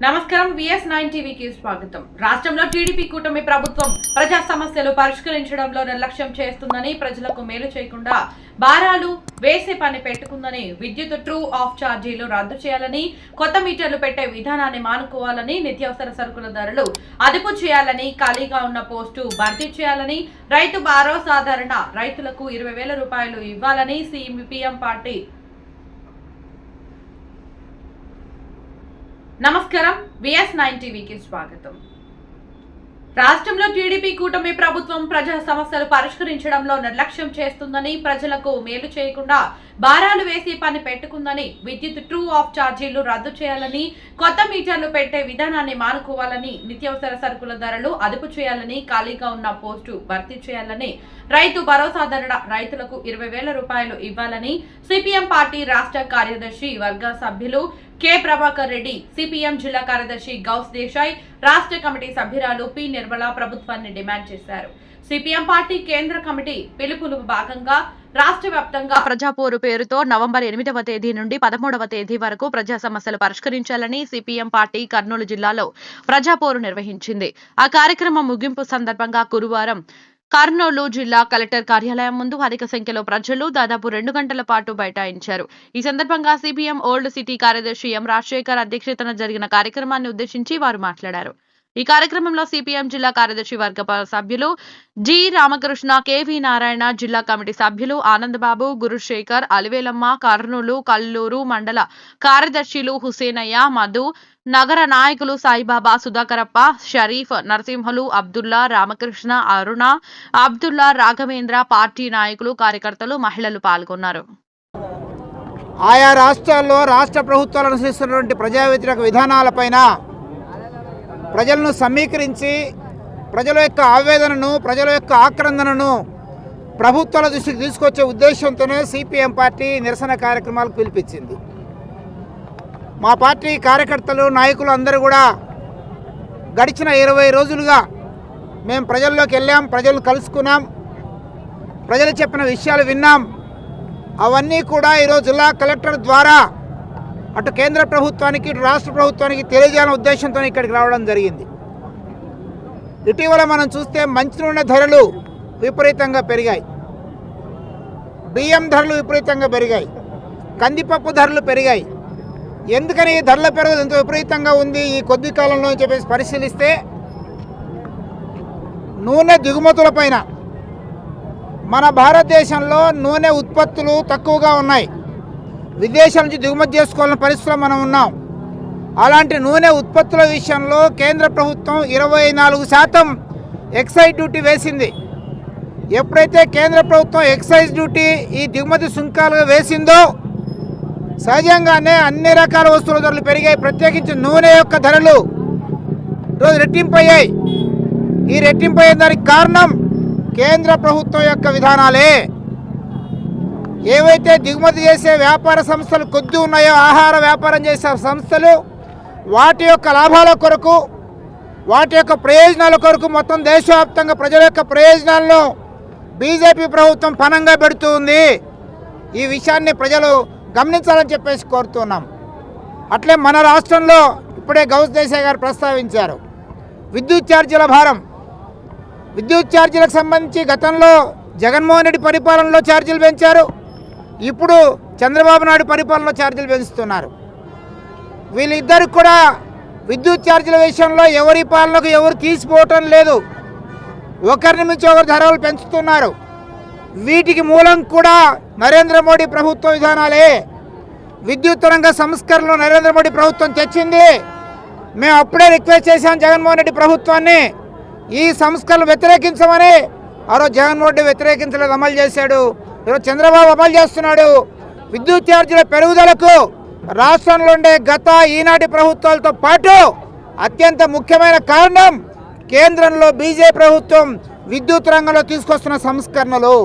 నమస్కారం VS nine టీవీకి స్వాగతం. రాష్ట్రంలో టీడీపీ కూటమి ప్రభుత్వం ప్రజా సమస్యలు పరిష్కరించడంలో నిర్లక్ష్యం చేస్తుందని ప్రజలకు మేలు చేయకుండా భారాలు వేసే పని పెట్టుకుందని విద్యుత్ ట్రూ ఆఫ్ ఛార్జీలు రద్దు చేయాలని కొత్త మీటర్లు పెట్టే విధానాన్ని మానుకోవాలని నిత్యావసర సరుకుల ధరలు అదుపు చేయాలని ఖాళీగా ఉన్న పోస్టు భర్తీ చేయాలని రైతు భరోసా సాధారణ రైతులకు ఇరవై వేల రూపాయలు ఇవ్వాలని సిపిఎం పార్టీ నమస్కారం విఎస్ నైన్ టీవీకి స్వాగతం. రాష్ట్రంలో టీడీపీ కూటమి ప్రభుత్వం ప్రజా సమస్యలు పరిష్కరించడంలో నిర్లక్ష్యం చేస్తుందని ప్రజలకు మేలు చేయకుండా భారాలు వేసి పని పెట్టుకుందని విద్యుత్ ట్రూ ఆఫ్ ఛార్జీలు రద్దు చేయాలని కొత్త మీటర్లు పెట్టే విధానాన్ని మానుకోవాలని నిత్యావసర సరుకుల ధరలు అదుపు చేయాలని ఖాళీగా ఉన్న పోస్టు భర్తీ చేయాలని రైతు భరోసా ధర రైతులకు ఇరవై వేల రూపాయలు ఇవ్వాలని సిపిఎం పార్టీ రాష్ట్ర కార్యదర్శి వర్గ సభ్యులు కె ప్రభాకర్ రెడ్డి సిపిఎం జిల్లా కార్యదర్శి గౌస్ దేశాయ్ రాష్ట్ర కమిటీ సభ్యురాలు పి నిర్మల ప్రభుత్వాన్ని డిమాండ్ చేశారు. సిపిఎం పార్టీ కేంద్ర కమిటీ పిలుపులు భాగంగా రాష్ట్ర వ్యాప్తంగా ప్రజాపోరు పేరుతో నవంబర్ ఎనిమిదవ తేదీ నుండి పదమూడవ తేదీ వరకు ప్రజా సమస్యలు పరిష్కరించాలని సిపిఎం పార్టీ కర్నూలు జిల్లాలో ప్రజాపోరు నిర్వహించింది. ఆ కార్యక్రమం ముగింపు సందర్భంగా గురువారం కర్నూలు జిల్లా కలెక్టర్ కార్యాలయం ముందు అధిక సంఖ్యలో ప్రజలు దాదాపు రెండు గంటల పాటు బైఠాయించారు. ఈ సందర్భంగా సిపిఎం ఓల్డ్ సిటీ కార్యదర్శి ఎం రాజశేఖర్ అధ్యక్షతన జరిగిన కార్యక్రమాన్ని ఉద్దేశించి వారు మాట్లాడారు. ఈ కార్యక్రమంలో సిపిఎం జిల్లా కార్యదర్శి వర్గ సభ్యులు జి రామకృష్ణ కెవి నారాయణ జిల్లా కమిటీ సభ్యులు ఆనందబాబు గురుశేఖర్ అలివేలమ్మ కర్నూలు కల్లూరు మండల కార్యదర్శులు హుసేనయ్య మధు నగర నాయకులు సాయిబాబా సుధాకరప్ప షరీఫ్ నరసింహలు అబ్దుల్లా రామకృష్ణ అరుణ అబ్దుల్లా రాఘవేంద్ర పార్టీ నాయకులు కార్యకర్తలు మహిళలు పాల్గొన్నారు. ఆయా రాష్ట్రాల్లో రాష్ట్ర ప్రభుత్వాలు అనుసరిస్తున్నటువంటి ప్రజా వ్యతిరేక విధానాలపైన ప్రజలను సమీకరించి ప్రజల యొక్క ఆవేదనను ప్రజల యొక్క ఆక్రందనను ప్రభుత్వాల దృష్టికి తీసుకొచ్చే ఉద్దేశంతోనే సిపిఎం పార్టీ నిరసన కార్యక్రమాలకు పిలిపించింది. మా పార్టీ కార్యకర్తలు నాయకులు అందరూ కూడా గడిచిన ఇరవై రోజులుగా మేము ప్రజల్లోకి వెళ్ళాం ప్రజలు కలుసుకున్నాం ప్రజలు చెప్పిన విషయాలు విన్నాం. అవన్నీ కూడా ఈరోజు జిల్లా కలెక్టర్ ద్వారా అటు కేంద్ర ప్రభుత్వానికి ఇటు రాష్ట్ర ప్రభుత్వానికి తెలియజేయాలనే ఉద్దేశంతో ఇక్కడికి రావడం జరిగింది. ఇటీవల మనం చూస్తే మంచినూనె ధరలు విపరీతంగా పెరిగాయి. బియ్యం ధరలు విపరీతంగా పెరిగాయి. కందిపప్పు ధరలు పెరిగాయి. ఎందుకని ఈ ధరల పెరుగుదల ఎంత విపరీతంగా ఉంది? ఈ కొద్ది కాలంలో అని చెప్పేసి పరిశీలిస్తే నూనె దిగుమతుల పైన మన భారతదేశంలో నూనె ఉత్పత్తులు తక్కువగా ఉన్నాయి. విదేశాల నుంచి దిగుమతి చేసుకోవాలన్న పరిస్థితిలో మనం ఉన్నాం. అలాంటి నూనె ఉత్పత్తుల విషయంలో కేంద్ర ప్రభుత్వం ఇరవై నాలుగు శాతం ఎక్సైజ్ డ్యూటీ వేసింది. ఎప్పుడైతే కేంద్ర ప్రభుత్వం ఎక్సైజ్ డ్యూటీ ఈ దిగుమతి సుంకాలుగా వేసిందో సహజంగానే అన్ని రకాల వస్తువుల ధరలు పెరిగాయి. ప్రత్యేకించి నూనె యొక్క ధరలు రోజు రెట్టింపు అయ్యాయి ఈ రెట్టింపు అయ్యే దానికి కారణం కేంద్ర ప్రభుత్వం యొక్క విధానాలే. ఏవైతే దిగుమతి చేసే వ్యాపార సంస్థలు కొద్ది ఉన్నాయో ఆహార వ్యాపారం చేసే సంస్థలు వాటి యొక్క లాభాల కొరకు వాటి యొక్క ప్రయోజనాల కొరకు మొత్తం దేశవ్యాప్తంగా ప్రజల యొక్క ప్రయోజనాలను బీజేపీ ప్రభుత్వం పనంగా పెడుతుంది ఈ విషయాన్ని ప్రజలు గమనించాలని చెప్పేసి కోరుతున్నాం. అట్లే మన రాష్ట్రంలో ఇప్పుడే గౌస్ దేశాయ్ గారు ప్రస్తావించారు. విద్యుత్ ఛార్జీల భారం. విద్యుత్ ఛార్జీలకు సంబంధించి గతంలో జగన్మోహన్ రెడ్డి పరిపాలనలో ఛార్జీలు పెంచారు. ఇప్పుడు చంద్రబాబు నాయుడు పరిపాలనలో ఛార్జీలు పెంచుతున్నారు వీళ్ళిద్దరికి కూడా విద్యుత్ ఛార్జీల విషయంలో ఎవరి పాలనకు ఎవరు తీసిపోవటం లేదు. ఒకరిని మించి ఒకరు ధరలు పెంచుతున్నారు. వీటికి మూలం కూడా నరేంద్ర మోడీ ప్రభుత్వ విధానాలే. విద్యుత్ రంగ సంస్కరణలు నరేంద్ర మోడీ ప్రభుత్వం తెచ్చింది. మేము అప్పుడే రిక్వెస్ట్ చేశాం జగన్మోహన్ రెడ్డి ప్రభుత్వాన్ని. ఈ సంస్కరణలు వ్యతిరేకించమని ఆ రోజు జగన్మోహన్ రెడ్డి వ్యతిరేకించలేదు అమలు చేశాడు. ఈరోజు చంద్రబాబు అమలు చేస్తున్నాడు. విద్యుత్ ఛార్జీల పెరుగుదలకు రాష్ట్రంలో ఉండే గత ఈనాటి ప్రభుత్వాలతో పాటు అత్యంత ముఖ్యమైన కారణం కేంద్రంలో బీజేపీ ప్రభుత్వం విద్యుత్ రంగంలో తీసుకొస్తున్న సంస్కరణలు.